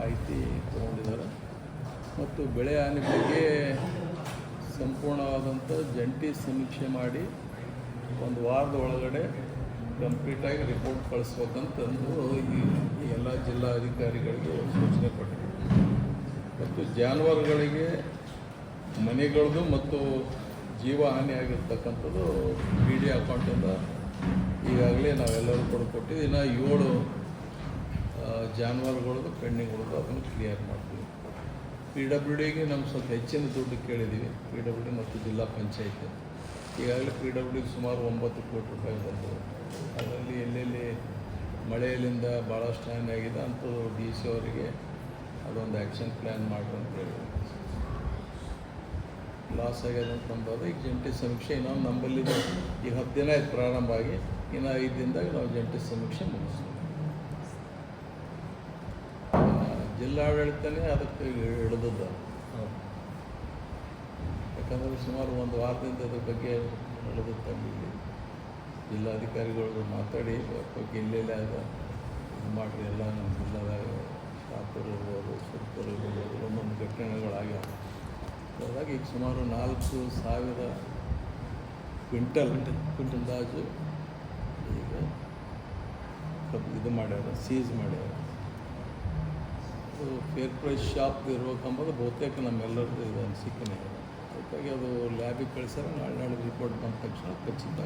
ಮಾಹಿತಿ ತಗೊಂಡಿದ್ದಾರೆ. ಮತ್ತು ಬೆಳೆ ಹಾನಿ ಬಗ್ಗೆ ಸಂಪೂರ್ಣವಾದಂಥ ಜಂಟಿ ಸಮೀಕ್ಷೆ ಮಾಡಿ ಒಂದು ವಾರದ ಒಳಗಡೆ ಕಂಪ್ಲೀಟಾಗಿ ರಿಪೋರ್ಟ್ ಕಳಿಸ್ಬೇಕಂತಂದು ಈ ಎಲ್ಲ ಜಿಲ್ಲಾಧಿಕಾರಿಗಳಿಗೆ ಸೂಚನೆ ಕೊಟ್ಟರು ಮತ್ತು ಜಾನುವಾರುಗಳಿಗೆ ಮನೆಗಳದ್ದು ಮತ್ತು ಜೀವ ಹಾನಿಯಾಗಿರ್ತಕ್ಕಂಥದ್ದು ಪಿ ಡಿ ಅಕೌಂಟಿಂದ ಈಗಾಗಲೇ ನಾವೆಲ್ಲರೂ ಕೂಡ ಕೊಟ್ಟಿದ್ದು ಇನ್ನು ಏಳು ಜಾನುವಾರುಗಳದ್ದು ಪೆಂಡಿಂಗ್ ಅದನ್ನು ಕ್ಲಿಯರ್ ಮಾಡ್ತೀವಿ. ಪಿ ಡಬ್ಲ್ಯೂ ಡಿಗೆ ನಮ್ಮ ಸ್ವಲ್ಪ ಹೆಚ್ಚಿನ ದುಡ್ಡು ಕೇಳಿದ್ದೀವಿ. ಪಿ ಡಬ್ಲ್ಯೂ ಡಿ ಮತ್ತು ಜಿಲ್ಲಾ ಪಂಚಾಯತ್. ಈಗಾಗಲೇ ಪಿ ಡಬ್ಲ್ಯೂ ಡಿಗೆ ಸುಮಾರು ಒಂಬತ್ತು ಕೋಟಿ ರೂಪಾಯಿ ಬಂದವು ಅದರಲ್ಲಿ ಎಲ್ಲೆಲ್ಲಿ ಮಳೆಯಲ್ಲಿಂದ ಭಾಳಷ್ಟು ಹಾನಿ ಆಗಿದೆ ಅಂಥದ್ದು ಡಿ ಸಿ ಅವರಿಗೆ ಅದೊಂದು ಆ್ಯಕ್ಷನ್ ಪ್ಲ್ಯಾನ್ ಮಾಡಿ ಅಂತ ಹೇಳಿ ಲಾಸ್ ಆಗ್ಯದ ಅಂತ ನಮ್ದು ಈಗ ಜಂಟಿ ಸಮೀಕ್ಷೆ ಇನ್ನೊಂದು ನಮ್ಮಲ್ಲಿ ಈಗ ಹತ್ತು ದಿನ ಆಯ್ತು ಪ್ರಾರಂಭ ಆಗಿ. ಇನ್ನು ಐದು ದಿನದಾಗ ನಾವು ಜಂಟಿ ಸಮೀಕ್ಷೆ ಮುಗಿಸ್ತೀವಿ. ಜಿಲ್ಲಾಡಳಿತನೇ ಅದಕ್ಕೆ ಹಿಡಿದದ್ದು. ಯಾಕಂದರೆ ಸುಮಾರು ಒಂದು ವಾರದಿಂದ ಅದ್ರ ಬಗ್ಗೆ ನಡೆದು ತಂದಿಲ್ಲಿ ಜಿಲ್ಲಾಧಿಕಾರಿಗಳು ಮಾತಾಡಿ ಬಗ್ಗೆ ಇಲ್ಲೆಲ್ಲ ಇದು ಮಾಡಿರಿ, ಎಲ್ಲ ನಮ್ಮ ಜಿಲ್ಲಾದಾಗ ಶಾಪುರ್ ಇರ್ಬೋದು ಸುತ್ತರು ಇರ್ಬೋದು ಒಂದೊಂದು ಘಟನೆಗಳಾಗ್ಯಾವ. ಹಾಗಾಗಿ ಈಗ ಸುಮಾರು ನಾಲ್ಕು ಸಾವಿರ ಕ್ವಿಂಟಲ್ ಕ್ವಿಂಟಲ್ ದಾಜು ಈಗ ಇದು ಮಾಡ್ಯಾರ ಸೀಸ್ ಮಾಡ್ಯಾರ. ಫೇರ್ ಪ್ರೈಸ್ ಶಾಪ್ ಇರ್ಬೇಕಂಬುದು ಬಹುತೇಕ ನಮ್ಮೆಲ್ಲರದ್ದು ಇದು ಅನಿಸಿಕೆನೇ. ಇದೆ ಅದಕ್ಕಾಗಿ ಅದು ಲ್ಯಾಬಿಗೆ ಕಳಿಸ್ಯಾರ ನಾಳೆ ನಾಳೆ ರಿಪೋರ್ಟ್ ಬಂದ ತಕ್ಷಣ ಖಚಿತ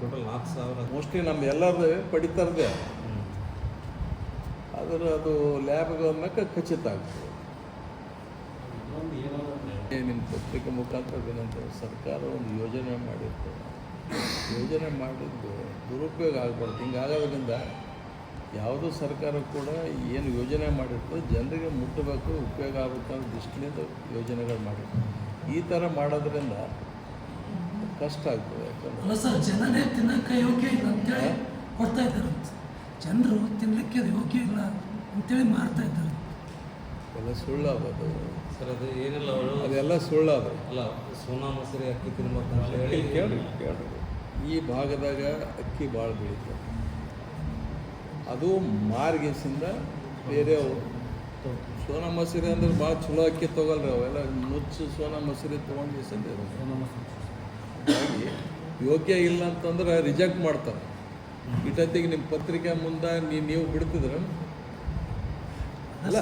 ಟೋಟಲ್ ನಾಲ್ಕು ಸಾವಿರ. ಮೋಸ್ಟ್ಲಿ ನಮ್ಮ ಎಲ್ಲರದ್ದು ಪಡಿತಾರದೆ. ಆದರೆ ಅದು ಲ್ಯಾಬ್ಗೆ ಹೋದ್ಮ್ಯಾಕ ಖಚಿತ ಆಗ್ತದೆ ನಿಮ್ಮ ಪತ್ರಿಕೆ ಮುಖಾಂತರ ಏನಂತಾರೆ ಸರ್ಕಾರ ಒಂದು ಯೋಜನೆ ಮಾಡಿರ್ತದೆ ಯೋಜನೆ ಮಾಡಿದ್ದು ದುರುಪಯೋಗ ಆಗಬಾರ್ದು. ಹಿಂಗಾಗೋದ್ರಿಂದ ಯಾವುದೂ ಸರ್ಕಾರ ಕೂಡ ಏನು ಯೋಜನೆ ಮಾಡಿರ್ತದೆ ಜನರಿಗೆ ಮುಟ್ಟಬೇಕು ಉಪಯೋಗ ಆಗುತ್ತೆ ಅನ್ನೋ ದೃಷ್ಟಿಯಿಂದ ಯೋಜನೆಗಳು ಮಾಡಿರ್ತದೆ. ಈ ಥರ ಮಾಡೋದ್ರಿಂದ ಕಷ್ಟ ಆಗ್ತದೆ ಯಾಕಂದ್ರೆ ಅಲ್ಲ ಸರ್ ಜನನೇ ತಿನ್ನಕ್ಕೆ ಯೋಗ್ಯ ಇಲ್ಲ ಅಂತೇಳಿ ಕೊಡ್ತಾ ಇದ್ದಾರೆ. ಜನರು ತಿನ್ನಲಿಕ್ಕೆ ಅದು ಯೋಗ್ಯ ಇಲ್ಲ ಅಂತೇಳಿ ಮಾರ್ತಾ ಇದ್ದಾರೆ. ಎಲ್ಲ ಸುಳ್ಳು ಅದು ಸರ್ ಅದು ಏನಿಲ್ಲ ಅವರು. ಅದೆಲ್ಲ ಸುಳ್ಳು ಅದು ಅಲ್ಲ ಸೋನಾ ಮೊಸರಿ ಅಕ್ಕಿ ತಿನ್ಬೇಕು ಅಂತ ಹೇಳಿ ಕೇಳಿ ಕೇಳ್ರಿ. ಈ ಭಾಗದಾಗ ಅಕ್ಕಿ ಭಾಳ ಬೆಳೀತಾರೆ ಅದು ಮಾರ್ಗಿಸಿಂದ ಬೇರೆ ಅವು ಸೋನಾ ಮಸೂರಿ ಅಂದ್ರೆ ಭಾಳ ಚಲೋ ಅಕ್ಕಿ ತೊಗೊಳ್ರಿ ಅವೆಲ್ಲ ಮುಚ್ಚು ಸೋನಾ ಮಸೂರಿ ತೊಗೊಂಡು ಹಾಗಾಗಿ ಯೋಗ್ಯ ಇಲ್ಲ ಅಂತಂದ್ರೆ ರಿಜೆಕ್ಟ್ ಮಾಡ್ತಾರೆ. ಇಟ್ಟೊತ್ತಿಗೆ ನಿಮ್ಮ ಪತ್ರಿಕೆ ಮುಂದೆ ನೀ ನೀವು ಬಿಡ್ತಿದ್ರ. ಅಲ್ಲ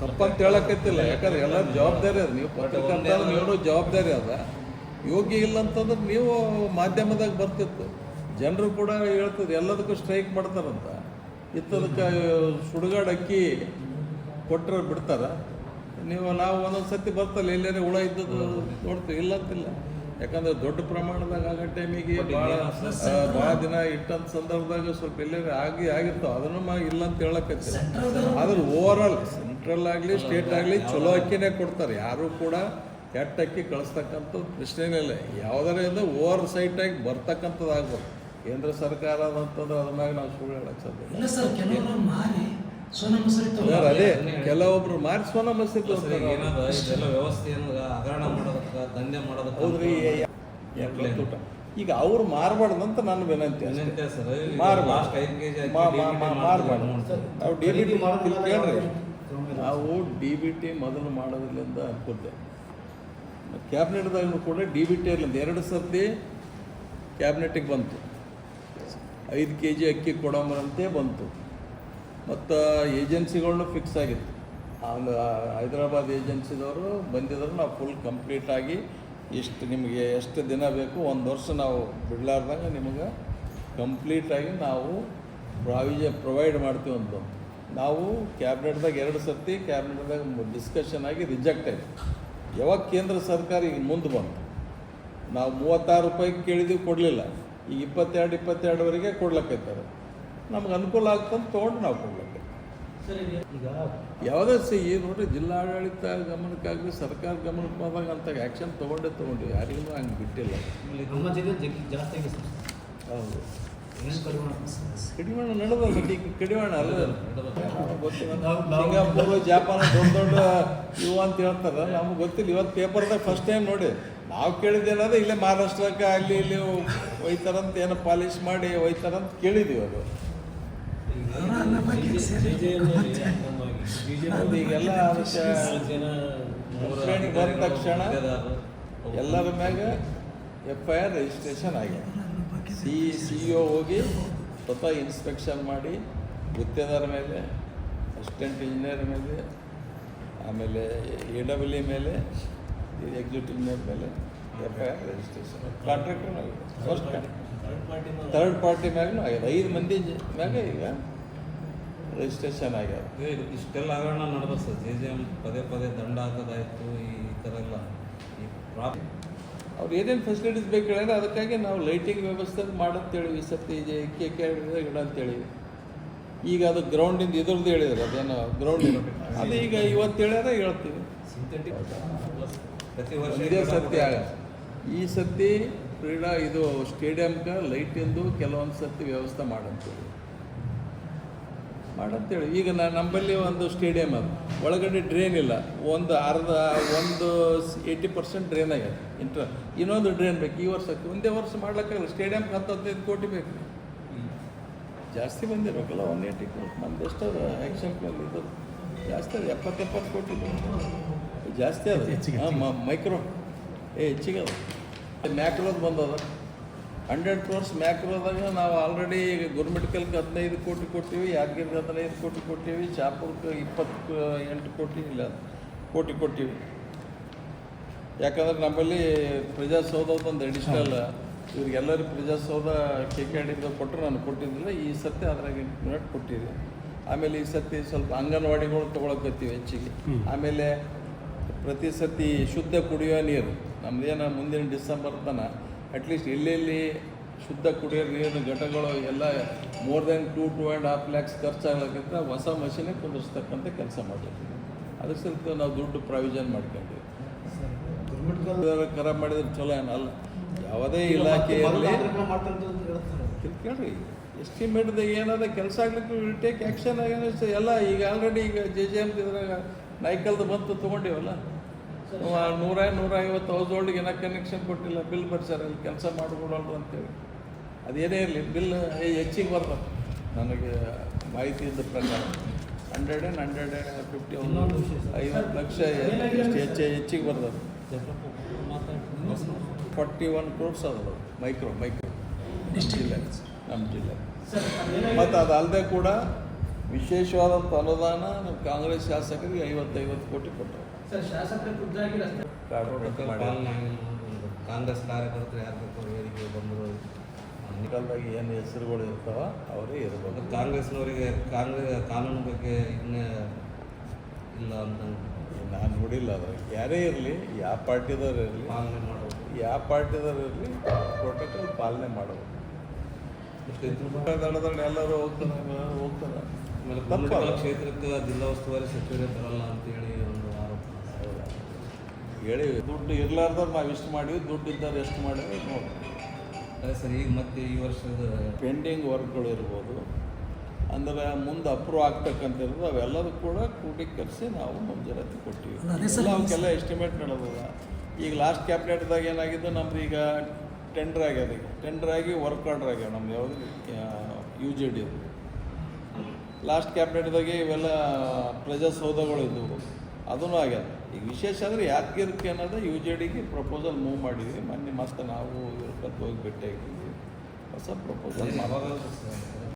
ತಪ್ಪಂತ ಹೇಳಕತ್ತಿಲ್ಲ. ಯಾಕಂದ್ರೆ ಎಲ್ಲ ಜವಾಬ್ದಾರಿ ಅದ. ನೀವು ಪತ್ರಿಕೆ ಅಂತ ನೀವು ಜವಾಬ್ದಾರಿ ಅದ. ಯೋಗ್ಯ ಇಲ್ಲ ಅಂತಂದ್ರೆ ನೀವು ಮಾಧ್ಯಮದಾಗ ಬರ್ತಿತ್ತು. ಜನರು ಕೂಡ ಹೇಳ್ತಿದ್ರು ಎಲ್ಲದಕ್ಕೂ ಸ್ಟ್ರೈಕ್ ಮಾಡ್ತಾರಂತ. ಇತ್ತದಕ್ಕೆ ಸುಡುಗಾಡಕ್ಕಿ ಕೊಟ್ಟರೆ ಬಿಡ್ತಾರೆ ನೀವು ನಾವು ಒಂದೊಂದು ಸತಿ ಬರ್ತಲ್ಲ ಇಲ್ಲೇ ಹುಳ ಇದ್ದದ್ದು ನೋಡ್ತೀವಿ ಇಲ್ಲ ಅಂತಿಲ್ಲ. ಯಾಕಂದ್ರೆ ದೊಡ್ಡ ಪ್ರಮಾಣದಾಗ ಆಗೋ ಟೈಮಿಗೆ ಭಾಳ ಭಾಳ ದಿನ ಇಟ್ಟಂತ ಸಂದರ್ಭದಾಗ ಸ್ವಲ್ಪ ಇಲ್ಲೇ ಆಗಿ ಆಗಿರ್ತಾವ. ಅದನ್ನು ಇಲ್ಲ ಅಂತ ಹೇಳಕತ್ತಿಲ್ಲ. ಆದ್ರೆ ಓವರ್ ಆಲ್ ಸೆಂಟ್ರಲ್ ಆಗಲಿ ಸ್ಟೇಟ್ ಆಗಲಿ ಚಲೋ ಅಕ್ಕಿನೇ ಕೊಡ್ತಾರೆ. ಯಾರು ಕೂಡ ಕೆಟ್ಟ ಅಕ್ಕಿ ಕಳಿಸ್ತಕ್ಕಂಥ ಪ್ರಶ್ನೆನೇ ಇಲ್ಲ. ಯಾವುದರಿಂದ ಓವರ್ ಸೈಟಾಗಿ ಬರ್ತಕ್ಕಂಥದ್ದು ಆಗ್ಬೋದು ಕೇಂದ್ರ ಸರ್ಕಾರ ಅಂತಂದ್ರೆ ಅದ್ರ ಮ್ಯಾಗ ನಾವು ಸುಳ್ಳು ಇಲ್ಲ. ಸರ್ ಕೆಲವರು ಮಾರಿ ಸೋನ ಮಸೂರಿ ಸರ್ ಅದೇ ಕೆಲವೊಬ್ರು ಮಾರಿ ಸೋನ ಸರ್ ಈಗ ಏನದ ಇದೆಲ್ಲ ವ್ಯವಸ್ಥೆ ಏನದ ಹಗರಣ ಮಾಡೋದಕ್ಕೆ ದಂಧೆ ಮಾಡೋದಕ್ಕೆ ಹೌದ್ರಿ ಊಟ ಈಗ ಅವ್ರು ಮಾರಬಾರ್ದಂತ ನನ್ನ ವಿನಂತಿ ಮಾರ್ಬಾರ್ದು. ನಾವು ಡಿ ಬಿ ಟಿ ಕೇಳ್ರಿ. ನಾವು ಡಿ ಬಿ ಟಿ ಮೊದಲು ಮಾಡೋದ್ರಿಂದ ಅನ್ಕೊಂಡೆ ಕ್ಯಾಬಿನೆಟ್ದಾಗೂ ಕೂಡ ಡಿ ಬಿ ಟಿ ಇರಲಿಲ್ಲ. ಎರಡು ಸರ್ತಿ ಕ್ಯಾಬಿನೆಟಿಗೆ ಬಂತು. ಐದು ಕೆ ಜಿ ಅಕ್ಕಿ ಕೊಡಂಬರಂತೆ ಬಂತು. ಮತ್ತು ಏಜೆನ್ಸಿಗಳನ್ನೂ ಫಿಕ್ಸ್ ಆಗಿತ್ತು. ಅಲ್ಲಿ ಹೈದರಾಬಾದ್ ಏಜೆನ್ಸಿದವರು ಬಂದಿದ್ರು, ನಾವು ಫುಲ್ ಕಂಪ್ಲೀಟಾಗಿ ಇಷ್ಟು ನಿಮಗೆ ಎಷ್ಟು ದಿನ ಬೇಕು, ಒಂದು ವರ್ಷ ನಾವು ಬಿಡಲಾರ್ದಂಗೆ ನಿಮಗೆ ಕಂಪ್ಲೀಟಾಗಿ ನಾವು ಪ್ರಾವಿಜ ಪ್ರೊವೈಡ್ ಮಾಡ್ತೀವಿ ಅಂತ. ನಾವು ಕ್ಯಾಬಿನೆಟ್ದಾಗ ಎರಡು ಸರ್ತಿ, ಕ್ಯಾಬಿನೆಟ್ದಾಗ ಡಿಸ್ಕಷನ್ ಆಗಿ ರಿಜೆಕ್ಟ್ ಆಯಿತು. ಯಾವಾಗ ಕೇಂದ್ರ ಸರ್ಕಾರ ಈಗ ಮುಂದೆ ಬಂತು? ನಾವು ಮೂವತ್ತಾರು ರೂಪಾಯಿ ಕೇಳಿದ್ದೀವಿ ಕೊಡಲಿಲ್ಲ. ಈಗ ಇಪ್ಪತ್ತೆರಡು ಇಪ್ಪತ್ತೆರಡುವರೆಗೆ ಕೊಡ್ಲಕ್ಕೈತಾರೆ ನಮ್ಗೆ ಅನುಕೂಲ ಆಗ್ತಂತ ತೊಗೊಂಡು ನಾವು ಕೊಡ್ಲಕ್ಕೆ. ಯಾವುದೇ ಸಿ, ಈ ನೋಡ್ರಿ ಜಿಲ್ಲಾಡಳಿತ ಗಮನಕ್ಕಾಗಲಿ ಸರ್ಕಾರ ಗಮನಕ್ಕೆ ಬಂದಾಗ ಅಂತ ಆ್ಯಕ್ಷನ್ ತೊಗೊಂಡೇ ತೊಗೊಂಡು ಯಾರಿಗೂ ಹಂಗೆ ಬಿಟ್ಟಿಲ್ಲ. ಹೌದು. ಕಡಿವಾಣ ನಡೆದ ಈಗ ಕಡಿವಾಣ ಅಲ್ಲ. ಜಾಪಾನ್ ದೊಡ್ಡ ದೊಡ್ಡ ಇವು ಅಂತ ಹೇಳ್ತಾರೆ. ನಮ್ಗೆ ಗೊತ್ತಿಲ್ಲ. ಇವತ್ತು ಪೇಪರ್ದಾಗ ಫಸ್ಟ್ ಟೈಮ್ ನೋಡಿ. ನಾವು ಕೇಳಿದ್ದೇನಾದ್ರೆ ಇಲ್ಲೇ ಮಹಾರಾಷ್ಟ್ರಕ್ಕೆ ಅಲ್ಲಿ ಇಲ್ಲಿ ಒಯ್ತಾರಂತ ಏನೋ ಪಾಲಿಶ್ ಮಾಡಿ ಒಯ್ತಾರಂತ ಕೇಳಿದೀವಿ ಅದು. ಈಗೆಲ್ಲ ಅದಕ್ಕೆ ಶ್ರೇಣಿ ಬಂದ ತಕ್ಷಣ ಎಲ್ಲರ ಮ್ಯಾಗ ಎಫ್ ಐ ಆರ್ ರಿಜಿಸ್ಟ್ರೇಷನ್ ಆಗಿದೆ. ಸಿ ಸಿ ಒ ಹೋಗಿ ಸ್ವತಃ ಇನ್ಸ್ಪೆಕ್ಷನ್ ಮಾಡಿ ಗುತ್ತೇದಾರ ಮೇಲೆ ಅಸಿಸ್ಟೆಂಟ್ ಇಂಜಿನಿಯರ್ ಮೇಲೆ ಆಮೇಲೆ ಎ ಡಬ್ಲ್ಯೂ ಮೇಲೆ ಎಕ್ಸಿಕ್ಯೂಟಿವ್ ನೇಮ್ ಮೇಲೆ F I R registration contractor first third party ಮೇಲೂ. ಆಗ್ಯದ ಐದು ಮಂದಿ ಮೇಲೆ ಮ್ಯಾಗ ಈಗ ರಿಜಿಸ್ಟ್ರೇಷನ್ ಆಗ್ಯದ ಇದು ಇಷ್ಟೆಲ್ಲ ಹಗರಣ ನಡೆದ ಸರ್. ಜೆ ಜೆ ಎಂ ಪದೇ ಪದೇ ದಂಡ ಹಾಕೋದಾಯ್ತು ಈ ಥರ ಎಲ್ಲ. ಈ ಪ್ರಾಪ್ ಅವ್ರು ಏನೇನು ಫೆಸಿಲಿಟೀಸ್ ಬೇಕು ಹೇಳಿದ್ರೆ ಅದಕ್ಕಾಗಿ ನಾವು ಲೈಟಿಂಗ್ ವ್ಯವಸ್ಥೆ ಮಾಡಂತೇಳಿ ಈ ಸರ್ತಿ ಜೆ ಕೆ ಕೆ ಇಡ ಅಂತೇಳಿ. ಈಗ ಅದು ಗ್ರೌಂಡಿಂದ ಇದ್ರದ್ದು ಹೇಳಿದ್ರು ಅದೇನೋ ಗ್ರೌಂಡ್ ಅದು ಈಗ ಇವತ್ತು ಹೇಳ್ಯಾರ ಹೇಳ್ತೀವಿ. ಸಿಂಥೆಟಿಕ್ ಪ್ರತಿ ವರ್ಷ ಇದೇ ಆಗ ಈ ಸತಿ ಕ್ರೀಡಾ ಇದು ಸ್ಟೇಡಿಯಮ್ಗೆ ಲೈಟಿಂದು ಕೆಲವೊಂದು ಸರ್ತಿ ವ್ಯವಸ್ಥೆ ಮಾಡಂತೇಳಿ. ಮಾಡಂತೇಳಿ. ಈಗ ನಾ ನಮ್ಮಲ್ಲಿ ಒಂದು ಸ್ಟೇಡಿಯಂ ಅದು. ಒಳಗಡೆ ಡ್ರೈನ್ ಇಲ್ಲ. ಒಂದು ಅರ್ಧ ಒಂದು ಏಯ್ಟಿ ಪರ್ಸೆಂಟ್ ಡ್ರೈನ್ ಆಗ್ಯದ ಇಂಟ್ರ ಇನ್ನೊಂದು ಡ್ರೈನ್ ಬೇಕು. ಈ ವರ್ಷಕ್ಕೆ ಒಂದೇ ವರ್ಷ ಮಾಡ್ಲಿಕ್ಕಾಗಲ್ಲ. ಸ್ಟೇಡಿಯಮ್ಗೆ ಹತ್ತು ಹದಿನೈದು ಕೋಟಿ ಬೇಕು. ಜಾಸ್ತಿ ಬಂದಿರಬೇಕಲ್ಲ ಒನ್ ಏಯ್ಟಿ ಕೋಟಿ. ನಮ್ದು ಎಷ್ಟು ಅದ ಆ್ಯಕ್ಷನ್ ಪ್ಲಾನ್ ಇದು? ಜಾಸ್ತಿ ಅದು ಎಪ್ಪತ್ತು ಎಪ್ಪತ್ತು ಕೋಟಿ ಜಾಸ್ತಿ ಅದ ಹೆಚ್ಚಿಗೆ, ಮೈಕ್ರೋ ಏ ಹೆಚ್ಚಿಗೆ ಅದ ಮ್ಯಾಕ್ರೋದು ಬಂದದ. ಹಂಡ್ರೆಡ್ ಕ್ರೋರ್ಸ್ ಮ್ಯಾಕ್ರೋದಾಗ ನಾವು ಆಲ್ರೆಡಿ ಈಗ ಗುರುಮಿಟ್ಕಲ್ಗೆ ಹದಿನೈದು ಕೋಟಿ ಕೊಟ್ಟಿವಿ ಯಾದಗಿರಿಗೆ ಹದಿನೈದು ಕೋಟಿ ಕೊಟ್ಟಿವಿ ಚಾಪುರಕ್ಕೆ ಇಪ್ಪತ್ತು ಎಂಟು ಕೋಟಿ ಇಲ್ಲ ಕೋಟಿ ಕೊಟ್ಟಿವಿ. ಯಾಕಂದ್ರೆ ನಮ್ಮಲ್ಲಿ ಪ್ರಜಾಸೌಧದ ಒಂದು ಅಡಿಷ್ನಲ್ ಇವ್ರಿಗೆಲ್ಲರೂ ಪ್ರಜಾಸೌಧ ಕೆ ಕೆ ಕೊಟ್ಟರು ನಾನು ಕೊಟ್ಟಿದ್ದಿಲ್ಲ ಈ ಸರ್ತಿ ಅದ್ರಾಗ ಮಿನಿಟ್ ಕೊಟ್ಟಿದೆ ಆಮೇಲೆ ಈ ಸರ್ತಿ ಸ್ವಲ್ಪ ಅಂಗನವಾಡಿಗಳು ತೊಗೊಳಕತ್ತೀವಿ ಹೆಚ್ಚಿಗೆ. ಆಮೇಲೆ ಪ್ರತಿ ಸತಿ ಶುದ್ಧ ಕುಡಿಯೋ ನೀರು ನಮ್ಮದೇನ ಮುಂದಿನ ಡಿಸೆಂಬರ್ ತನಕ ಅಟ್ಲೀಸ್ಟ್ ಎಲ್ಲೆಲ್ಲಿ ಶುದ್ಧ ಕುಡಿಯೋ ನೀರಿನ ಘಟಗಳು ಎಲ್ಲ more than two to and half lakhs ಖರ್ಚಾಗೋಕ್ಕಿಂತ ಹೊಸ ಮಷೀನೇ ಕುಂದಿರ್ತಕ್ಕಂಥ ಕೆಲಸ ಮಾಡಬೇಕು ಅದಕ್ಕೆ ಸ್ವಲ್ಪ ನಾವು ದುಡ್ಡು ಪ್ರಾವಿಷನ್ ಮಾಡ್ಕೊಂಡ್ವಿ. ಖರಾಬ್ ಮಾಡಿದ್ರೆ ಚಲೋ ಏನಲ್ಲ ಯಾವುದೇ ಇಲಾಖೆಯಲ್ಲಿ ಕೇಳ್ರಿ ಎಸ್ಟಿಮೇಟ್ದಾಗ ಏನದ ಕೆಲಸ ಆಗ್ಲಿಕ್ಕೆ ವಿಲ್ ಟೇಕ್ ಆ್ಯಕ್ಷನ್ ಎಲ್ಲ ಈಗ ಆಲ್ರೆಡಿ ಈಗ ಜೆ ಜೆ ಎಂ ಇದ್ರಾಗ ನಾಯ್ಕಲ್ದು ಬಂತು ತೊಗೊಂಡೇವಲ್ಲ? ನೂರ ನೂರ ಐವತ್ತು ಹೌಸ್ ಹೋಲ್ಡ್ಗೆ ಏನೋ ಕನೆಕ್ಷನ್ ಕೊಟ್ಟಿಲ್ಲ ಬಿಲ್ ಬರ್ಸ್ಯಾರ ಅಲ್ಲಿ ಕೆಲಸ ಮಾಡಿಕೊಡಲ್ಲ ಅಂತೇಳಿ. ಅದೇನೇ ಇರಲಿ ಬಿಲ್ ಹೆಚ್ಚಿಗೆ ಬರ್ಬೇಕು ನನಗೆ ಮಾಹಿತಿ ಇದ್ದ ಪ್ರಕಾರ hundred and hundred and fifty sir. ಐವತ್ತು ಲಕ್ಷ ಎಷ್ಟು ಹೆಚ್ಚು ಹೆಚ್ಚಿಗೆ ಬರ್ತದೆ ಫಾರ್ಟಿ ಒನ್ ಕ್ರೋರ್ಸ್ ಅದು ಮೈಕ್ರೋ ಮೈಕ್ರೋ ಜಿಲ್ಲೆ. ನಮ್ಮ ಜಿಲ್ಲೆ. ಮತ್ತು ಅದಲ್ಲದೆ ಕೂಡ ವಿಶೇಷವಾದಂಥ ಅನುದಾನ ನಮ್ಮ ಕಾಂಗ್ರೆಸ್ ಶಾಸಕರಿಗೆ ಐವತ್ತೈವತ್ತು ಕೋಟಿ ಕೊಟ್ಟರು. ಸರ್ ಶಾಸಕರ ಖುದ್ದಾಗಿ ರಸ್ತೆ ಪಾಲನೆ ಕಾಂಗ್ರೆಸ್ ಕಾರ್ಯಕರ್ತರು ಯಾರು ವೇದಿಕೆ ಬಂದರು. ಕಾಲದಾಗ ಏನು ಹೆಸರುಗಳು ಇರ್ತಾವ ಅವರೇ ಇರ್ಬೋದು. ಕಾಂಗ್ರೆಸ್ನವರಿಗೆ ಕಾಂಗ್ರೆಸ್ ಕಾನೂನು ಬಗ್ಗೆ ಇನ್ನೇ ಇಲ್ಲ ಅಂತ ನಾನು ನೋಡಿಲ್ಲ ಅದ್ರಾಗ ಯಾರೇ ಇರಲಿ ಯಾವ ಪಾರ್ಟಿದವ್ರು ಇರಲಿ ಪಾಲನೆ ಮಾಡೋದು ಯಾವ ಪಾರ್ಟಿದವ್ರು ಇರಲಿ ಪ್ರೋಟೋಕಾಲ್ ಪಾಲನೆ ಮಾಡೋದು ಎಷ್ಟು ಎಲ್ಲರೂ ಹೋಗ್ತಾರೆ ಹೋಗ್ತಾರೆ. ಆಮೇಲೆ ಕ್ಷೇತ್ರಕ್ಕೆ ಜಿಲ್ಲಾ ಉಸ್ತುವಾರಿ ಸಚಿವರೇ ಬರಲ್ಲ ಅಂತೇಳಿ ಒಂದು ಆರೋಪ? ಹೇಳಿ ದುಡ್ಡು ಇರ್ಲಾರ್ದವ್ರು ನಾವು ಇಷ್ಟು ಮಾಡಿವಿ ದುಡ್ಡು ಇದ್ದವ್ರು ಎಷ್ಟು ಮಾಡಿವಿ ನೋಡಿ. ಅದೇ ಸರ್ ಈಗ ಮತ್ತೆ ಈ ವರ್ಷದ ಪೆಂಡಿಂಗ್ ವರ್ಕ್ಗಳು ಇರ್ಬೋದು. ಅಂದ್ರೆ ಮುಂದೆ ಅಪ್ರೂವ್ ಆಗ್ತಕ್ಕಂಥ ಇರೋದು ಅವೆಲ್ಲದೂ ಕೂಡ ಕ್ರೋಢೀಕರಿಸಿ ನಾವು ಮಂಜೂರಾತಿ ಕೊಟ್ಟಿವಿ. ಅವಕ್ಕೆಲ್ಲ ಎಸ್ಟಿಮೇಟ್ ಮಾಡೋದಲ್ಲ ಈಗ ಲಾಸ್ಟ್ ಕ್ಯಾಬಿನೆಟ್ದಾಗ ಏನಾಗಿದ್ದು ನಮ್ದು ಈಗ ಟೆಂಡರ್ ಆಗ್ಯದ ಈಗ. ಟೆಂಡರ್ ಆಗಿ ವರ್ಕ್ ಆರ್ಡರ್ ಆಗ್ಯಾವ ನಮ್ದು ಯಾವುದು ಯು ಜೆ ಡಿ ಲಾಸ್ಟ್ ಕ್ಯಾಬಿನೆಟ್ದಾಗೆ ಇವೆಲ್ಲ ಪ್ರಜಾಸೌಧಗಳು ಇದ್ದವು ಅದೂ ಆಗ್ಯದ. ಈಗ ವಿಶೇಷ ಅಂದರೆ ಯಾದಗಿರಿಕೆ ಅನ್ನೋದು ಯು ಜೆ ಡಿಗೆ ಪ್ರಪೋಸಲ್ ಮೂವ್ ಮಾಡಿದ್ವಿ. ಮೊನ್ನೆ ಮತ್ತೆ ನಾವು ಇವ್ರ ಕತ್ತು ಹೋಗಿ ಭೇಟಿಯಾಗಿದ್ವಿ ಹೊಸ ಪ್ರಪೋಸಲ್?